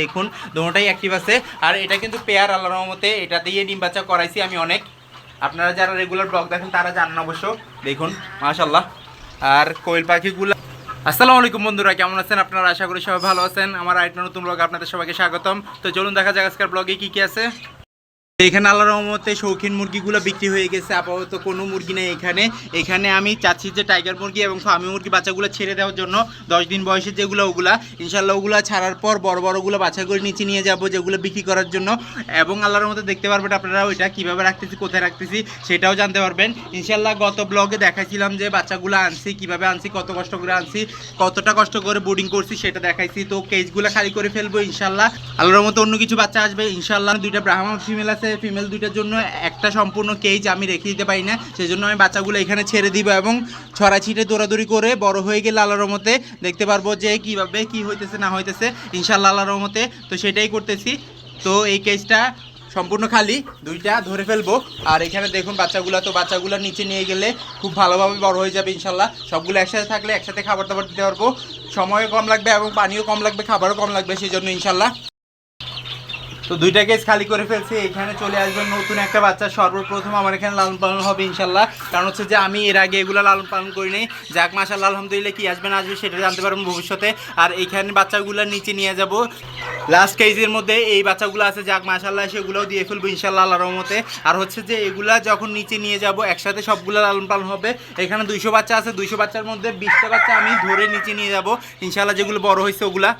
দেখুন দুটোটাই অ্যাক্টিভ আছে। আর এটা কিন্তু পেয়ার আল্লাহ রহমতে, এটা দিয়ে ডিম বাচ্চা করাইছি আমি অনেক। আপনারা যারা রেগুলার ব্লগ দেখেন, তারা জানেন অবশ্য। দেখুন মাশাল্লাহ আর কোয়েল পাখিগুলো আসসালামু আলাইকুম বন্ধুরা, কেমন আছেন আপনারা? আশা করি সবাই ভালো আছেন। আমার আরেকটা নতুন ব্লগ আপনাদের সবাইকে স্বাগতম। তো চলুন দেখা যাক আজকের ব্লগে কি কি আছে। এখানে আল্লাহ রহমতে শৌখিন মুরগিগুলো বিক্রি হয়ে গেছে। আপাতত কোনো মুরগি নেই এখানে। এখানে আমি চাচ্ছি যে টাইগার মুরগি এবং ফার্মি মুরগি বাচ্চাগুলো ছেড়ে দেওয়ার জন্য। দশ দিন বয়সের যেগুলো ওগুলা ইনশাল্লাহ ওগুলো ছাড়ার পর বড় বড়গুলো বাচ্চা করে নিচে নিয়ে যাব যেগুলো বিক্রি করার জন্য। এবং আল্লাহর মতো দেখতে পারবেন আপনারা ওইটা কীভাবে রাখতেছি, কোথায় রাখতেছি, সেটাও জানতে পারবেন। ইনশাল্লাহ গত ব্লগে দেখাইছিলাম যে বাচ্চাগুলো আনছি, কীভাবে আনছি, কত কষ্ট করে আনছি, কতটা কষ্ট করে বোর্ডিং করছি, সেটা দেখাইছি। তো কেজগুলো খালি করে ফেলব ইনশাল্লাহ আল্লাহর মতো অন্য কিছু বাচ্চা আসবে। ইনশাল্লাহ দুইটা ব্রাহ্মণ ফিমেল আছে ফিমেল দুইটার জন্য একটা সম্পূর্ণ কেজ আমি রেখে দিতে পারি না। সেই জন্য আমি বাচ্চাগুলো এখানে ছেড়ে দিব এবং ছড়া ছিটে দৌড়াদৌড়ি করে বড় হয়ে গেলে আল্লাহর মতে দেখতে পারব যে কীভাবে কি হইতেছে, না হইতেছে। ইনশাল্লাহ আল্লাহর মতে তো সেটাই করতেছি। তো এই কেজটা সম্পূর্ণ খালি, দুইটা ধরে ফেলব। আর এখানে দেখুন বাচ্চাগুলো, তো বাচ্চাগুলো নিচে নিয়ে গেলে খুব ভালোভাবে বড় হয়ে যাবে ইনশাল্লাহ সবগুলো একসাথে থাকলে একসাথে খাবার দাবার দিতে পারব। সময়ও কম লাগবে এবং পানিও কম লাগবে, খাবারও কম লাগবে সেই জন্য ইনশাল্লাহ তো দুইটা কেস খালি করে ফেলছি, এখানে চলে আসবে নতুন একটা বাচ্চা। সর্বপ্রথম আমার এখানে লালন পালন হবে ইনশাল্লাহ। কারণ হচ্ছে যে আমি এর আগে এগুলো লালন পালন করিনি। যাক মাসাল্লাহ আলহামদুলিল্লাহ, কি আসবে না আসবে সেটা জানতে পারব ভবিষ্যতে। আর এইখানে বাচ্চাগুলো নিচে নিয়ে যাব। লাস্ট কেজের মধ্যে এই বাচ্চাগুলো আছে। যাক মাসাল্লাহ সেগুলোও দিয়ে ফেলব ইনশাল্লাহ আল্লাহর রহমতে। আর হচ্ছে যে এগুলা যখন নিচে নিয়ে যাব, একসাথে সবগুলো লালন পালন হবে। এখানে দুইশো বাচ্চা আছে। দুইশো বাচ্চার মধ্যে বিশটা বাচ্চা আমি ধরে নিচে নিয়ে যাব। ইনশাল্লাহ যেগুলো বড় হয়েছে ওগুলা।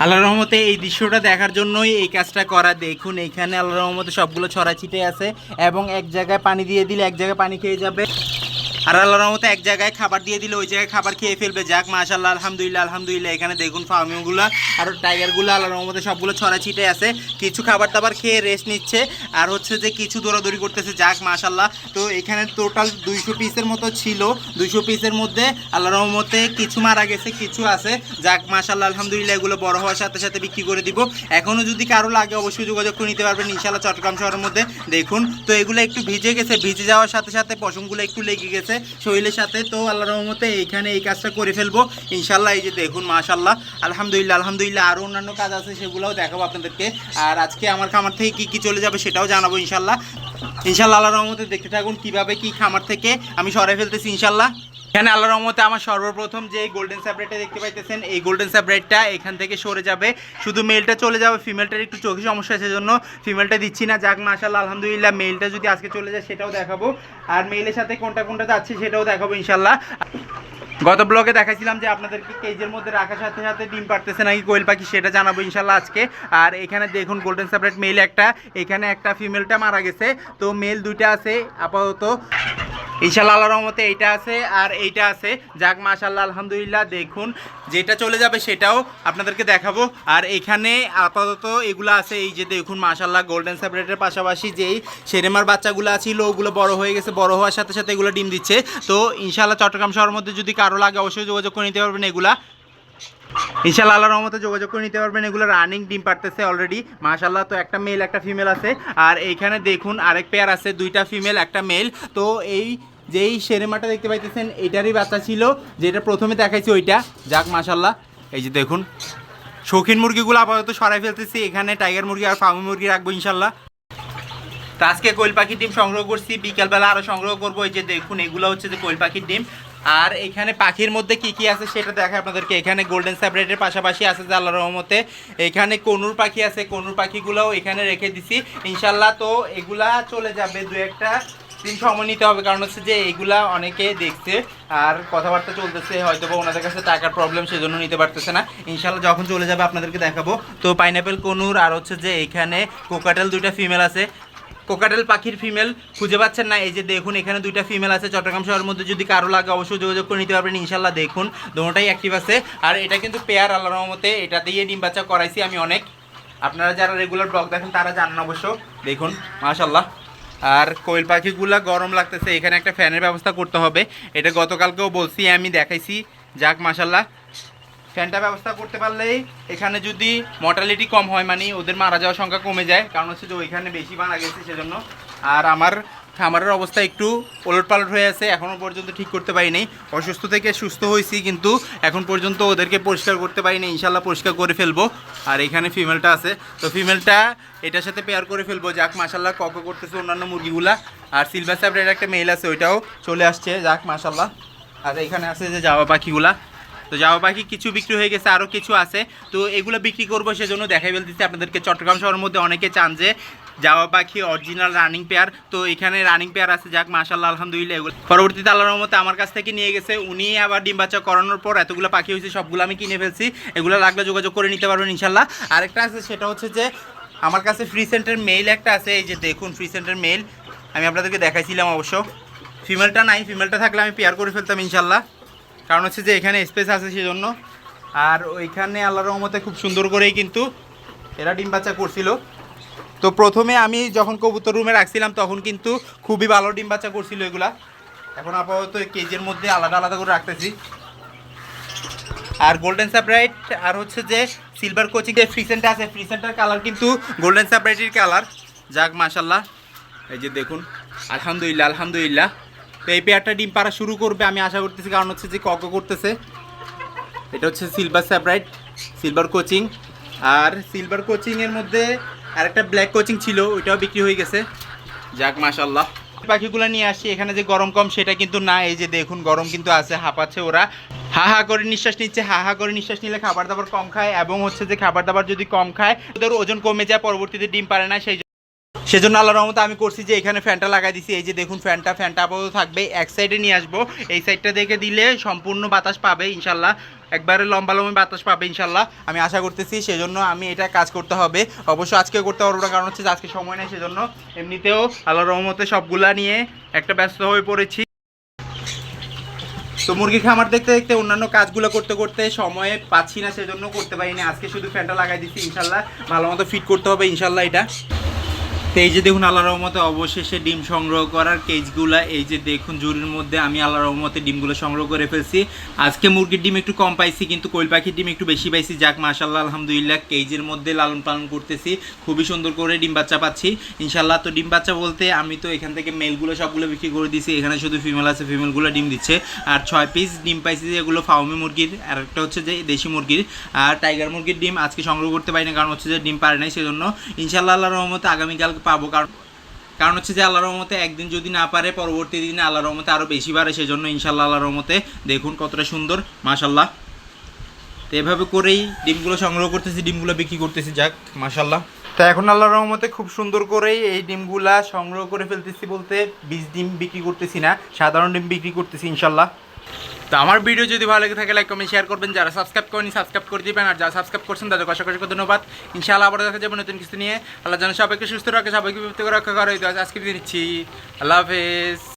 আল্লাহ রহমতে এই দৃশ্যটা দেখার জন্যই এই কাজটা করা। দেখুন, এইখানে আল্লাহ রহমতে সবগুলো ছড়া ছিটে আছে এবং এক জায়গায় পানি দিয়ে দিলে এক জায়গায় পানি খেয়ে যাবে। আর আল্লাহ রহমতে এক জায়গায় খাবার দিয়ে দিলে, ওই জায়গায় খাবার খেয়ে ফেলবে। যাক মাশাল্লাহ আলহামদুলিল্লাহ আলহামদুলিল্লাহ। এখানে দেখুন ফার্মিংগুলো আর টাইগারগুলো আল্লাহ রহমতে সবগুলো ছড়া ছিটে আছে। কিছু খাবার দাবার খেয়ে রেস্ট নিচ্ছে। আর হচ্ছে যে কিছু দৌড়াদৌড়ি করতেছে। যাক মাশাল্লাহ তো এখানে টোটাল দুইশো পিসের মতো ছিল। দুইশো পিসের মধ্যে আল্লাহ রহমতে কিছু মারা গেছে, কিছু আছে। যাক মাশাল্লাহ আলহামদুলিল্লাহ, এগুলো বড় হওয়ার সাথে সাথে বিক্রি করে দিব। এখনও যদি কারও লাগে, অবশ্যই যোগাযোগ করে নিতে পারবেন ইনশাল্লাহ চট্টগ্রাম শহরের মধ্যে। দেখুন, তো এগুলো একটু ভিজে গেছে। ভিজে যাওয়ার সাথে সাথে পশমগুলো একটু লেগে গেছে। শরীরের সাথে তো আল্লাহ রহমতে এইখানে এই কাজটা করে ফেলব। ইনশাল্লাহ এই যে দেখুন মাশাল্লাহ আলহামদুলিল্লাহ আলহামদুলিল্লাহ আরও অন্যান্য কাজ আছে, সেগুলোও দেখাবো আপনাদেরকে। আর আজকে আমার খামার থেকে কি কি চলে যাবে সেটাও জানাব ইনশাল্লাহ ইনশাল্লাহ আল্লাহ রহমতে দেখতে থাকুন কীভাবে কি খামার থেকে আমি সরাই ফেলতেছি ইনশাল্লাহ এখানে আল্লাহ রহমতে আমার সর্বপ্রথম যে গোল্ডেন স্যাপারেটটা দেখতে পাইতেছেন, এই গোল্ডেন স্যাপারেটটা এখান থেকে সরে যাবে। শুধু মেলটা চলে যাবে ফিমেলটার একটু চোখে সমস্যা আছে জন্য ফিমেলটা দিচ্ছি না। যাক মাশাল্লাহ আলহামদুলিল্লাহ মেলটা যদি আজকে চলে যায়, সেটাও দেখাবো। আর মেলের সাথে কোনটা কোনটা যাচ্ছে, সেটাও দেখাবো ইনশাল্লাহ গত ব্লগে দেখাইছিলাম যে আপনাদেরকে কেজের মধ্যে রাখার সাথে সাথে ডিম পারতেছে নাকি কোয়েল পাখি, সেটা জানাব ইনশাল্লাহ আজকে। আর এখানে দেখুন গোল্ডেন সেপারেট মেল একটা, এখানে একটা ফিমেলটা মারা গেছে। তো মেল দুইটা আছে, আপাতত। ইনশাল্লাহ আল্লাহ রহমতে এইটা আছে আর এইটা আছে। যাক মাশাল্লাহ আলহামদুলিল্লাহ, দেখুন যেটা চলে যাবে সেটাও আপনাদেরকে দেখাবো। আর এখানে আপাতত এগুলো আছে, এই যে দেখুন মাশাল্লাহ গোল্ডেন সেপারেটের পাশাপাশি যেই সেরেমার বাচ্চাগুলো ছিল ওগুলো বড় হয়ে গেছে, বড় হওয়ার সাথে সাথে এগুলো ডিম দিচ্ছে। তো ইনশাল্লাহ চট্টগ্রাম শহরের মধ্যে যদি কারও লাগে, অবশ্যই যোগাযোগ করে নিতে পারবেন এগুলা। ইনশাল্লাহ আল্লাহর রহমতে যোগাযোগ করে নিতে পারবেন। এগুলো রানিং ডিম পারতেছে অলরেডি মাশাল্লাহ তো একটা মেল একটা ফিমেল আছে। আর এইখানে দেখুন আরেক পেয়ার আছে, দুইটা ফিমেল একটা মেল তো এই যেই সেরেমাটা দেখতে পাইতেছেন, এটারই বাচ্চা ছিল, যেটা প্রথমে দেখাইছি ওইটা। যাক মাশাল্লাহ এই যে দেখুন, শৌখিন মুরগিগুলো আপাতত সরাই ফেলতেছি। এখানে টাইগার মুরগি আর ফার্মি মুরগি রাখব ইনশাল্লাহ তো আজকে কোয়েল পাখির ডিম সংগ্রহ করছি। বিকালবেলা আরও সংগ্রহ করব। এই যে দেখুন, এগুলো হচ্ছে যে কোয়েল পাখির ডিম। আর এখানে পাখির মধ্যে কি কি আছে সেটা দেখায় আপনাদেরকে। এখানে গোল্ডেন স্যাপারেটের পাশাপাশি আছে আল্লাহ রহমতে। এখানে কনুর পাখি আছে, কনুর পাখিগুলোও এখানে রেখে দিছি। ইনশাল্লাহ তো এগুলা চলে যাবে দু একটা দিন সময় নিতে হবে, কারণ হচ্ছে যে এগুলা অনেকে দেখছে আর কথাবার্তা চলতেছে হয়তো বা ওনাদের কাছে টাকার প্রবলেম সেজন্য নিতে পারতেছে না। ইনশাল্লাহ যখন চলে যাবে আপনাদেরকে দেখাবো। তো পাইনাপেল কনুর আর হচ্ছে যে এখানে কোকাটেল দুইটা ফিমেল আছে। কোকাটেল পাখির ফিমেল খুঁজে পাচ্ছেন না। এই যে দেখুন, এখানে দুইটা ফিমেল আছে। চট্টগ্রাম শহরের মধ্যে যদি কারও লাগে অবশ্যই যোগাযোগ করে নিতে পারবেন। ইনশাল্লাহ দেখুন দুটোটাই অ্যাক্টিভ আছে। আর এটা কিন্তু পেয়ার আল্লাহ রহমতে। এটা দিয়ে ডিম বাচ্চা করাইছি আমি অনেক। আপনারা যারা রেগুলার ব্লগ দেখেন, তারা জানেন অবশ্য। দেখুন মাশাল্লাহ আর কোয়েল পাখিগুলা গরম লাগতেছে। এখানে একটা ফ্যানের ব্যবস্থা করতে হবে। এটা গতকালকেও বলছি, আমি দেখাইছি। যাক মাশাল্লাহ ফ্যানটা ব্যবস্থা করতে পারলেই এখানে যদি মর্টালিটি কম হয় মানে ওদের মারা যাওয়ার সংখ্যা কমে যায়, কারণ হচ্ছে যে ওইখানে বেশি মারা গেছে সেজন্য। আর আমার, খামারের অবস্থা একটু ওলট পালট হয়ে আছে এখনও পর্যন্ত ঠিক করতে পারিনি। অসুস্থ থেকে সুস্থ হয়েছি, কিন্তু এখন পর্যন্ত ওদেরকে পরিষ্কার করতে পারিনি ইনশাল্লাহ পরিষ্কার করে ফেলব। আর এখানে ফিমেলটা আছে। তো ফিমেলটা এটার সাথে পেয়ার করে ফেলব, যাক মাসাল্লাহ কক করতেছে অন্যান্য মুরগিগুলা। আর সিলভার স্যাপরের একটা মেল আছে, ওইটাও চলে আসছে, যাক মাসাল্লাহ আর এখানে আছে যে জাওয়া পাখিগুলা। তো জামা পাখি কিছু বিক্রি হয়ে গেছে আরও কিছু আছে। তো এগুলো বিক্রি করব সেজন্য দেখাই ফেলতেছি আপনাদেরকে। চট্টগ্রাম শহরের মধ্যে অনেকে চান যে জামা পাখি অরিজিনাল রানিং পেয়ার তো এখানে রানিং পেয়ার আছে, যাক মাশাল্লাহ আলহামদুলিল্লাহ এগুলো। পরবর্তীতে আল্লাহর রহমতে আমার কাছ থেকে নিয়ে গেছে। উনি আবার ডিম বাচ্চা করানোর পর এতগুলো পাখি হয়েছে, সবগুলো আমি কিনে ফেলছি। এগুলো লাগলে যোগাযোগ করে নিতে পারবেন ইনশাল্লাহ আরেকটা আছে, সেটা হচ্ছে যে আমার কাছে ফ্রি সেন্টার মেল একটা আছে। এই যে দেখুন ফ্রি সেন্টার মেল আমি আপনাদেরকে দেখাইছিলাম অবশ্য। ফিমেলটা নাই ফিমেলটা থাকলে আমি পেয়ার করে ফেলতাম ইনশাল্লাহ কারণ হচ্ছে যে এখানে স্পেস আছে সেজন্য। আর ওইখানে আল্লাহর রহমতে খুব সুন্দর করেই কিন্তু এরা ডিম বাচ্চা করছিল। তো প্রথমে আমি যখন কবুতর রুমে রাখছিলাম, তখন কিন্তু খুবই ভালো ডিম বাচ্চা করছিল এগুলা। এখন আপাতত কেজের মধ্যে আলাদা আলাদা করে রাখতেছি। আর গোল্ডেন সাপ্রাইট আর হচ্ছে যে সিলভার কোচিং যে ফ্রিসেন্ট আছে ফ্রিসেন্টার কালার কিন্তু গোল্ডেন সাপ্রাইটের কালার যাক মাশাল্লাহ এই যে দেখুন, আলহামদুলিল্লাহ আলহামদুলিল্লাহ। তো এই পেয়ারটা ডিম পাড়া শুরু করবে, আমি আশা করতেছি কারণ হচ্ছে যে কক করতেছে। এটা হচ্ছে সিলভার স্যাপ্রাইট সিলভার কোচিং আর সিলভার কোচিংয়ের মধ্যে আরেকটা ব্ল্যাক কোচিং ছিল, ওইটাও বিক্রি হয়ে গেছে। যাক মাশাল্লাহ পাখিগুলো নিয়ে আসি, এখানে যে গরম কম, সেটা কিন্তু না, এই যে দেখুন, গরম কিন্তু আছে, হাঁপাচ্ছে ওরা। হা হা করে নিঃশ্বাস নিচ্ছে, হা হা করে নিঃশ্বাস নিলে খাবার দাবার কম খায়, এবং হচ্ছে যে খাবার দাবার যদি কম খায়, ওদের ওজন কমে যায়, পরবর্তীতে ডিম পারে না, সেই সেজন্য আল্লাহ রহমতে আমি করছি যে এখানে ফ্যানটা লাগাই দিছি। এই যে দেখুন, ফ্যানটা ফ্যানটা আপাতত থাকবে। এক সাইডে নিয়ে আসব। এই সাইডটা দেখে দিলে সম্পূর্ণ বাতাস পাবে ইনশাল্লাহ। একবারে লম্বা লম্বা বাতাস পাবে ইনশাল্লাহ। আমি আশা করতেছি সেজন্য আমি এটা কাজ করতে হবে। অবশ্য আজকে করতে পারব না, কারণ হচ্ছে আজকে সময় নেই সেজন্য এমনিতেও আল্লাহ রহমতে সবগুলা নিয়ে একটা ব্যস্ত হয়ে পড়েছি। তো মুরগি খামার দেখতে দেখতে অন্যান্য কাজগুলো করতে করতে সময়ে পাচ্ছি না, সেজন্য করতে পারিনি। আজকে শুধু ফ্যানটা লাগাই দিচ্ছি ইনশাল্লাহ ভালো মতো ফিট করতে হবে ইনশাল্লাহ এটা। তো এই যে দেখুন আল্লাহ রহমতে অবশেষে ডিম সংগ্রহ করার কেজগুলা এই যে দেখুন জুরির মধ্যে আমি আল্লাহ রহমতে ডিমগুলো সংগ্রহ করে ফেলছি। আজকে মুরগির ডিম একটু কম পাইছি, কিন্তু কোয়েল পাখির ডিম একটু বেশি পাইছি। যাক মাশাল্লাহ আলহামদুলিল্লাহ কেজের মধ্যে লালন পালন করতেছি। খুবই সুন্দর করে ডিম বাচ্চা পাচ্ছি। ইনশাল্লাহ তো ডিম বাচ্চা বলতে আমি তো এখান থেকে মেলগুলো সবগুলো বিক্রি করে দিছি। এখানে শুধু ফিমেল আছে ফিমেলগুলো ডিম দিচ্ছে। আর ছয় পিস ডিম পাইছি, যেগুলো ফাউমি মুরগির, আর একটা হচ্ছে যে দেশি মুরগির। আর টাইগার মুরগির ডিম আজকে সংগ্রহ করতে পারি না, কারণ হচ্ছে যে ডিম পারে নাই, সেজন্য ইনশাল্লাহ আল্লাহ রহমতে আগামীকাল পাবো, কারণ কারণ হচ্ছে যে আল্লাহ রহমতে একদিন যদি না পারে, পরবর্তী দিনে আল্লাহ রহমতে আরও বেশি বাড়ে, সেজন্য ইনশাল্লাহ আল্লাহ রহমতে দেখুন কতটা সুন্দর মাশাল্লাহ তো এভাবে করেই ডিমগুলো সংগ্রহ করতেছি, ডিমগুলো বিক্রি করতেছি, যাক মাশাল্লাহ তো এখন আল্লাহ রহমতে খুব সুন্দর করেই এই ডিমগুলা সংগ্রহ করে ফেলতেছি বলতে, বীজ ডিম বিক্রি করতেছি না, সাধারণ ডিম বিক্রি করতেছি ইনশাল্লাহ তো আমার ভিডিও যদি ভালো লেগে থাকে লাইক কমেন্ট শেয়ার করবেন। যারা সাবস্ক্রাইব করেনি সাবস্ক্রাইব করে দিবেন। আর যারা সাবস্ক্রাইব করছেন, তাদের অসংখ্য ধন্যবাদ। ইনশাল্লাহ আবার দেখা যাবে নতুন কিছু নিয়ে। আল্লাহ যেন সবাইকে সুস্থ রাখে, সবাইকে করে রক্ষা করে। আজকে দিচ্ছি আল্লাহ হাফেজ।